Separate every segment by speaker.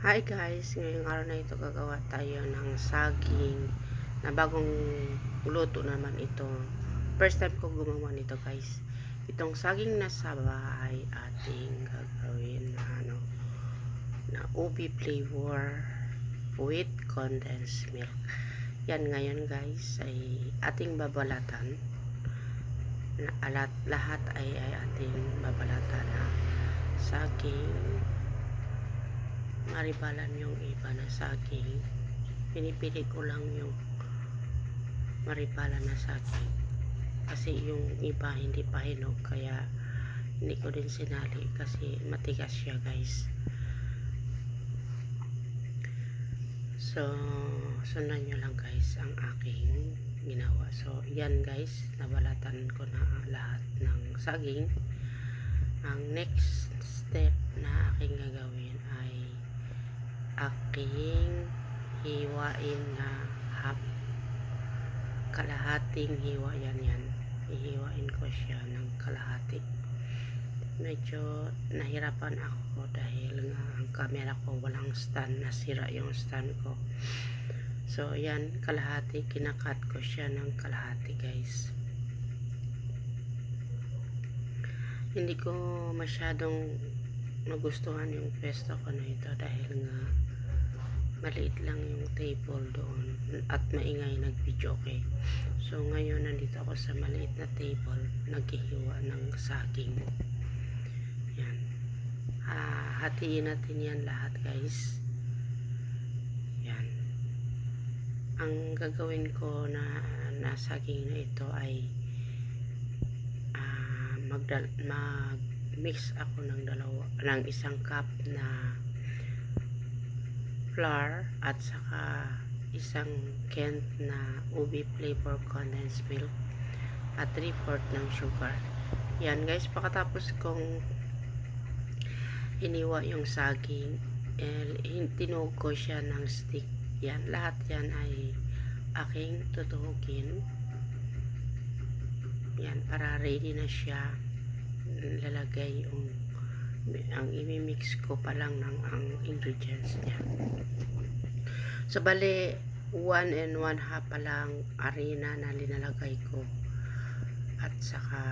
Speaker 1: Hi guys, ngayong araw na ito gagawa tayo ng saging na bagong luto naman ito. First time ko gumawa nito guys. Itong saging na saba ay ating gagawin na ano na ubi flavor with condensed milk. Yan ngayon guys ay ating babalatan. Na alat, lahat ay, ay ating babalatan na saging maribalan yung iba na saging pinipili ko lang yung maribalan na saging kasi yung iba hindi pa hinog kaya hindi ko din sinali kasi matigas siya guys. So sundan nyo lang guys ang aking ginawa. So yan guys nabalatan ko na lahat ng saging. Ang next step na aking gagawin aking hiwain na half kalahating hiwa yan. Yan hihiwain ko siya ng kalahati. Medyo nahirapan ako dahil nga ang camera ko walang stand nasira yung stand ko. So yan kalahati kinakat ko siya ng kalahati guys. Hindi ko masyadong nagustuhan yung pesto ko na ito dahil nga maliit lang yung table doon at maingay nag video okay? So ngayon nandito ako sa maliit na table naghihiwa ng saging. Yan. Ah, hatiin natin yan lahat guys. Yan. Ang gagawin ko na, na saging na ito ay ah, magdal mag mix ako ng dalawa ng isang cup na flour at saka isang can na ubi flavor condensed milk at 3 fourth ng sugar. Yan guys. Pagkatapos kong iniwa yung saging eh, tinuog ko siya ng stick. Yan lahat yan ay aking tutuhugin. Yan para ready na siya lalagay yung ang imimix ko pa lang ng ang ingredients niya. So bali 1 and 1 half pa lang arena na linalagay ko. At saka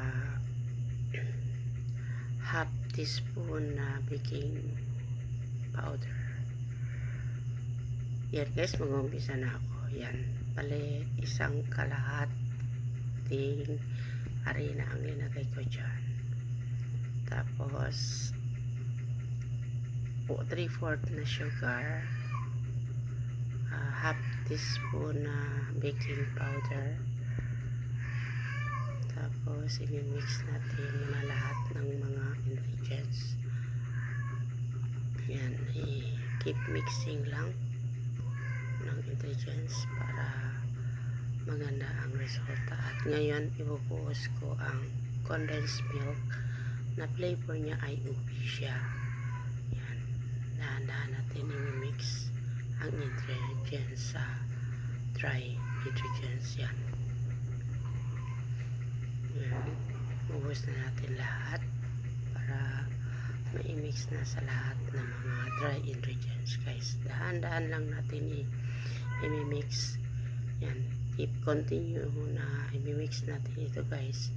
Speaker 1: half teaspoon na baking powder. Yan guys mag-umpisa na ako. Yan bali isang kalahating arena ang linagay ko dyan. Tapos po 3 fourth na sugar. Uh, half teaspoon na baking powder. Tapos i-mix natin na lahat ng mga ingredients. Yan i-keep mixing lang ng ingredients para maganda ang resulta. At ngayon ibubuhos ko ang condensed milk na flavor niya ay ubi siya yan dahan-dahan natin i-mix ang ingredients sa dry ingredients yan. Yan na natin lahat para ma-mix na sa lahat ng mga dry ingredients guys. Dahan-dahan lang natin i-mix. Yan. Keep continue na i-mix natin ito guys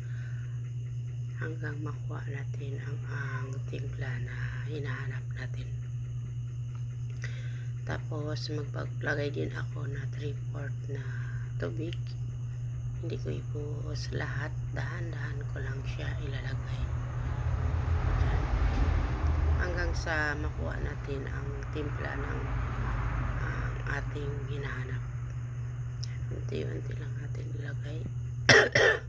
Speaker 1: hanggang makuha natin ang, ang timpla na hinahanap natin tapos magpaglagay din ako na 3 quart na tubig. Hindi ko ibuhos lahat. Dahan-dahan ko lang siya ilalagay. Hanggang sa makuha natin ang timpla ng ang ating hinahanap. Unti-unti lang natin ilagay.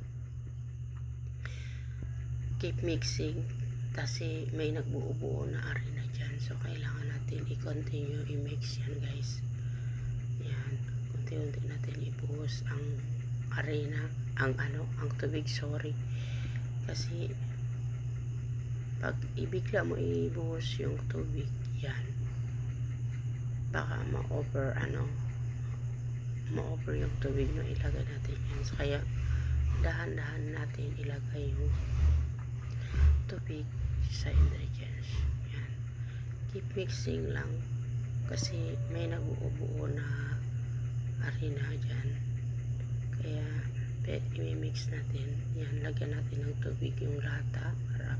Speaker 1: Keep mixing. Kasi may nagbuo-buo na arena dyan. So kailangan natin i-continue i-mix yan guys. Yan. Unti-unti natin ibuhos ang arena ang ano ang tubig sorry. Kasi pag ibigla mo ibuhos yung tubig yan. Baka ma-over ano ma-over yung tubig na ilagay natin yan. So, kaya dahan-dahan natin ilagay yung tubig sa ingredients. Keep mixing lang Kasi may nabuo-buo na harina dyan. Kaya i-mix natin. Yan, lagyan natin ng tubig yung lata para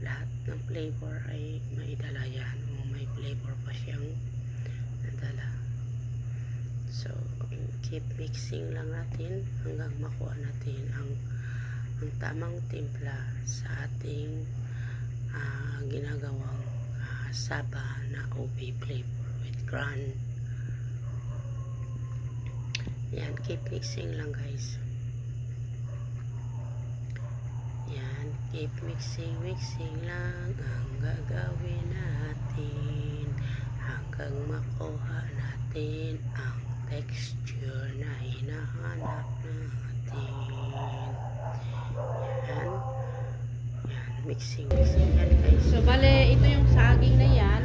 Speaker 1: lahat ng flavor ay maidala yan o may flavor pa siyang nadala. So, keep mixing lang natin hanggang makuha natin ang ang tamang timpla sa ating ah, ginagawang ah, saba na OB flavor with grand. Yan, keep mixing lang guys. Yan, keep mixing, mixing lang ang gagawin natin hanggang makuha natin ang texture na hinahanap natin. Yan. Mixing, mixing yan guys.
Speaker 2: So, bale, ito yung saging na yan.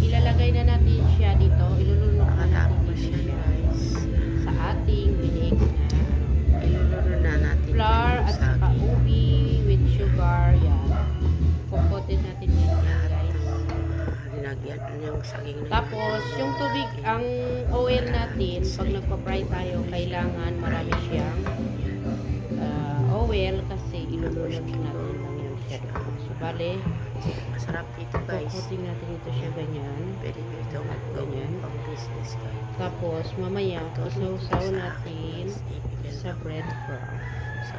Speaker 2: Ilalagay na natin siya dito. Ilulunok na natin
Speaker 1: yan
Speaker 2: siya
Speaker 1: guys.
Speaker 2: sa ating binig na
Speaker 1: Iluluto na natin
Speaker 2: flour at saka ubi with sugar. Yan. Kukotin natin yan guys.
Speaker 1: linagyan yung saging na
Speaker 2: Tapos, yung tubig, ang oil natin, pag nagpa-fry tayo, kailangan marami siyang ah, oil kasi ilulunok natin. So, bale,
Speaker 1: Masarap ito guys.
Speaker 2: kukotin natin ito siya ganyan.
Speaker 1: Pwede nyo gawin
Speaker 2: Ganyan.
Speaker 1: pang business guys.
Speaker 2: Tapos, mamaya,
Speaker 1: Sa
Speaker 2: natin sa
Speaker 1: ko.
Speaker 2: breadcrumb.
Speaker 1: So,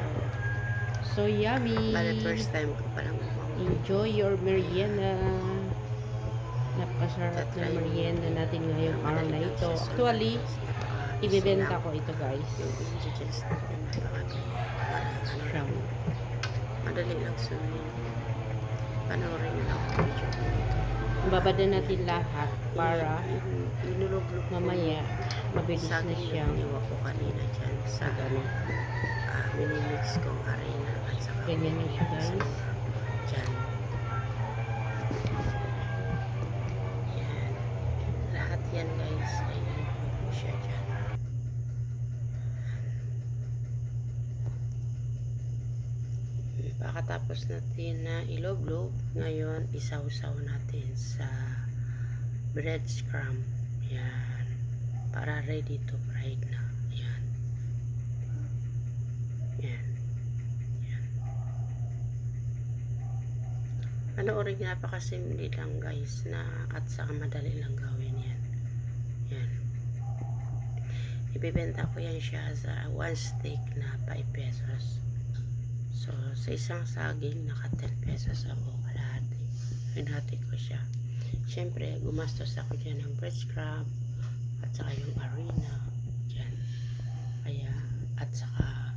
Speaker 2: So, yummy!
Speaker 1: bale first time ko palang.
Speaker 2: Enjoy your merienda! Napakasarap na merienda natin ngayong araw na ito. Actually,
Speaker 1: sinap.
Speaker 2: ko ito guys.
Speaker 1: Yung madali lang sunod. Panoorin nyo lang ang video ko ito.
Speaker 2: Babada natin lahat para
Speaker 1: In- inuluglog ko
Speaker 2: mamaya mabilis na
Speaker 1: na
Speaker 2: siyang
Speaker 1: iniwa ko kanina dyan sa ah, minimix kong arena at saka
Speaker 2: Ganyan na siya guys.
Speaker 1: dyan. Yan. Lahat yan guys ay inulog ko siya dyan. Pagkatapos natin na iloblob, ngayon isawsaw natin sa bread scrum. Yan. Para ready to fried na. Yan. Yan. Yan. Panoorin niya napakasimli lang guys na at saka madali lang gawin yan. Yan. Ibibenta ko yan siya sa one stick na 5 pesos. So, sa isang saging, naka 10 pesos ako kalahati. Hinati ko siya. Siyempre, gumastos ako dyan ng bread scrub at saka yung arena dyan. Kaya, at saka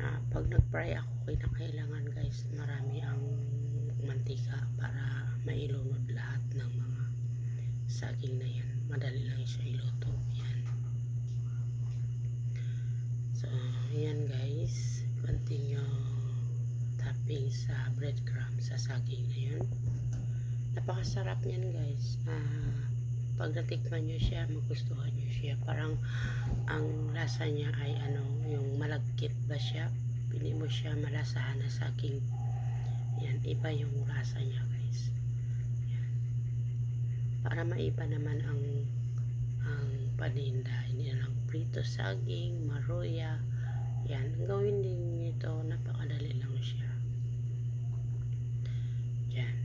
Speaker 1: ah, pag nag-fry ako, kinakailangan guys, marami ang mantika para mailunod lahat ng mga saging na yan. Madali lang siya iluto. Yan. So, yan guys. Continue tapping sa breadcrumb sa saging na yun. Napakasarap niyan guys. Ah, pag natikman nyo siya, magustuhan nyo siya. Parang ang lasa niya ay ano, yung malagkit ba siya? Pili mo siya malasahan na saging. Yan, iba yung lasa niya guys. Yan. Para maiba naman ang ang paninda. Hindi lang prito saging, maruya. Yan, gawin din nito, napakadali lang siya. Yan.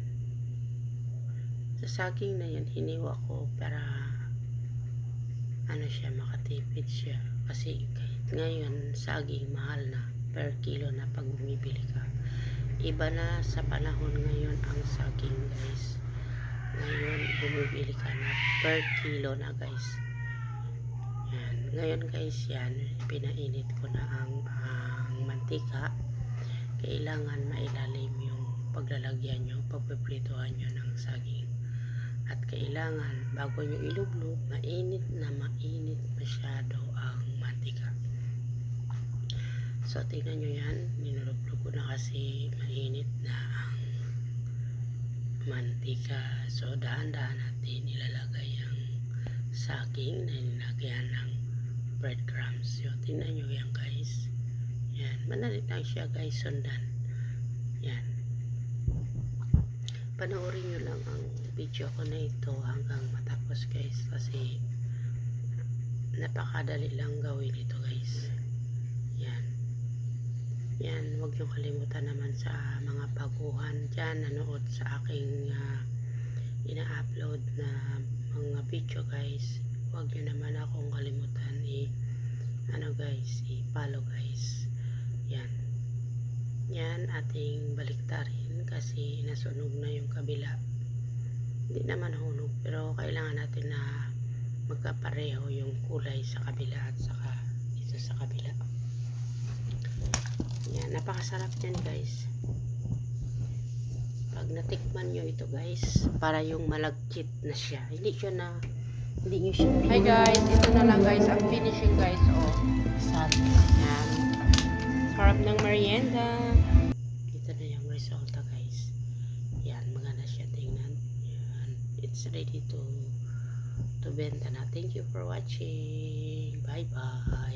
Speaker 1: Sa saging na yan, hiniwa ko para ano siya, makatipid siya. Kasi kahit ngayon, saging mahal na per kilo na pag bumibili ka. Iba na sa panahon ngayon ang saging guys. Ngayon, bumibili ka na per kilo na guys. Ngayon guys, yan, pinainit ko na ang, ang mantika. Kailangan mailalim yung paglalagyan nyo, pagpiprituhan nyo ng saging. At kailangan, bago nyo ilublob, mainit na mainit masyado ang mantika. So, tingnan nyo yan. Ninulublob ko na kasi mainit na ang mantika. So, dahan-dahan natin ilalagay ang saging na nilagyan ng breadcrumbs. So, tingnan nyo yan guys. Yan. Madali lang siya guys sundan. Yan. Panoorin nyo lang ang video ko na ito hanggang matapos guys kasi napakadali lang gawin ito guys yan yan huwag niyo kalimutan naman sa mga baguhan dyan nanood sa aking ah, ina-upload na mga video guys huwag niyo naman akong kalimutan i ano guys i-follow guys. Yan. Yan ating baliktarin kasi nasunog na yung kabila. Hindi naman hunog pero kailangan natin na magkapareho yung kulay sa kabila at saka dito sa kabila. Yan napakasarap yan guys. Pag natikman nyo ito guys para yung malagkit na siya. Hindi siya na hindi nyo siya
Speaker 2: Hi guys, ito na lang guys ang finishing guys. Oh,
Speaker 1: Sad.
Speaker 2: yan. Sarap ng merienda.
Speaker 1: Ito na yung resulta guys. Yan, maganda siya tingnan. Yan. It's ready to to benta na. Thank you for watching. Bye bye.